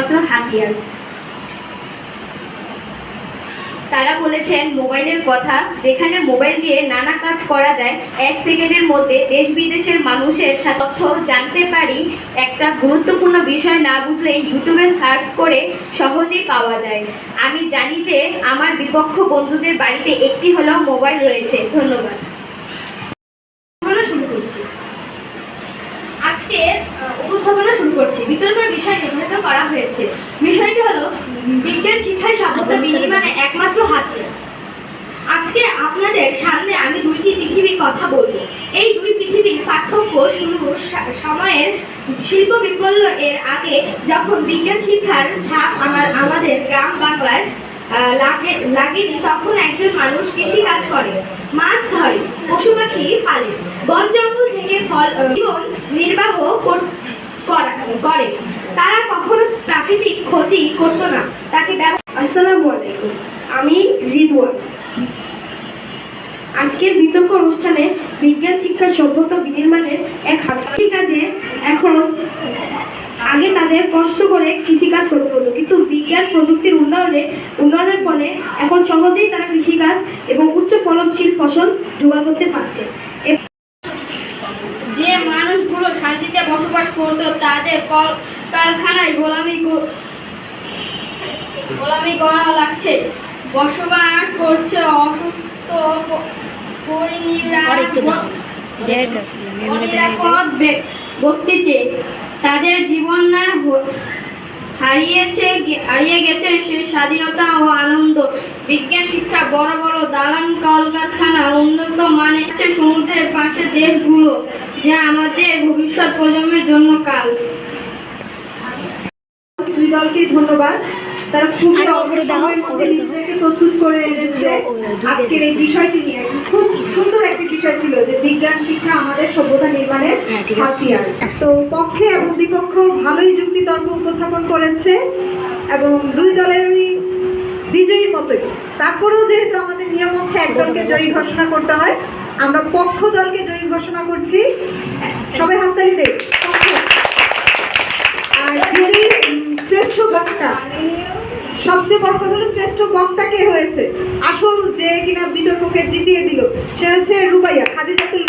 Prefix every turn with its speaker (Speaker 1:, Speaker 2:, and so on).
Speaker 1: একমাত্র হাতিয়ার তারা বলেছেন, মোবাইলের কথা, যেখানে মোবাইল দিয়ে নানা কাজ করা যায়, এক সেকেন্ডের মধ্যে দেশ বিদেশের মানুষের তথ্য জানতে পারি। একটা গুরুত্বপূর্ণ বিষয় না বুঝলে ইউটিউবে সার্চ করে সহজেই পাওয়া যায়। আমি জানি যে আমার বিপক্ষ বন্ধুদের বাড়িতে একটি হলেও মোবাইল রয়েছে। ধন্যবাদ
Speaker 2: উপস্থাপনা শুরু করছি আজকে আহ, উপস্থাপনা শুরু করছি বিতর্কের বিষয় নির্ধারিত করা হয়েছে। বিষয়টি হলো বিজ্ঞান শিক্ষায় সাবধানতা বিনিময়ে একমাত্র হাতিয়ার আজকে আপনাদের সামনে আমি দুইটি পৃথিবীর কথা বলব। এই দুই পৃথিবীর পার্থক্য শুরু সময়ের শিল্প বিপ্লব এর আগে যখন বিজ্ঞান শিক্ষার ছাপ আমার আমাদের গ্রাম বাংলায় আহ, লাগে লাগেনি তখন একজন মানুষ কৃষি কাজ করে মাছ ধরে পশু পাখি পালে বন জঙ্গল থেকে ফল জীবন নির্বাহ করে। তারা কখনো প্রাকৃতিক ক্ষতি করতো না। তাকে আসসালামু আলাইকুম, আমি রিদওয়ান। আজকের বিতর্ক অনুষ্ঠানে বিজ্ঞান শিক্ষার সভ্যতা, বিনির্মাণের এক হাতি কাজে এখন আগে তাদের কষ্ট করে কৃষিকাজ করতে হতো কিন্তু বিজ্ঞান প্রযুক্তির উন্নয়নে উন্নয়নের ফলে এখন সহজেই তারা কৃষিকাজ এবং উচ্চ ফলনশীল ফসল জোগাড় করতে পারছে।
Speaker 1: যে মানুষগুলো শান্তিতে বসবাস করতো, তাদের কল কারখানায় গোলামি গোলামি করা লাগছে। বসবাস করছে অসুস্থ বস্তিতে। তাদের জীবন না হারিয়েছে হারিয়ে গেছে সে স্বাধীনতা ও আনন্দ। বিজ্ঞান শিক্ষা বড় বড় দালান কলকারখানা উন্নত মানের সমুদ্রের পাশে দেশগুলো যা আমাদের ভবিষ্যৎ প্রজন্মের জন্য কাল
Speaker 3: দলকে ধন্যবাদ। তারা খুবই সময়ের মধ্যে নিজেদেরকে প্রস্তুত করে এনেছে আজকের এই বিষয়টি নিয়ে খুব সুন্দর একটি বিষয় ছিল যে বিজ্ঞান শিক্ষা আমাদের সভ্যতা নির্মাণের হাতিয়ার। তো পক্ষে এবং বিপক্ষ ভালোই যুক্তি তর্ক উপস্থাপন করেছে এবং দুই দলেরই বিজয়ীর মতোই। তারপরেও যেহেতু আমাদের নিয়ম হচ্ছে একদলকে জয়ী ঘোষণা করতে হয় আমরা পক্ষ দলকে জয়ী ঘোষণা করছি। সবাই হাততালি দেই। পক্ষে। আর যিনি উম, শ্রেষ্ঠ বক্তা সবচেয়ে বড় কথা হলো শ্রেষ্ঠ বক্তা কে হয়েছে। আসল যে কিনা বিতর্ককে জিতিয়ে দিল, সে হচ্ছে রুবাইয়া, খাদিজাতুল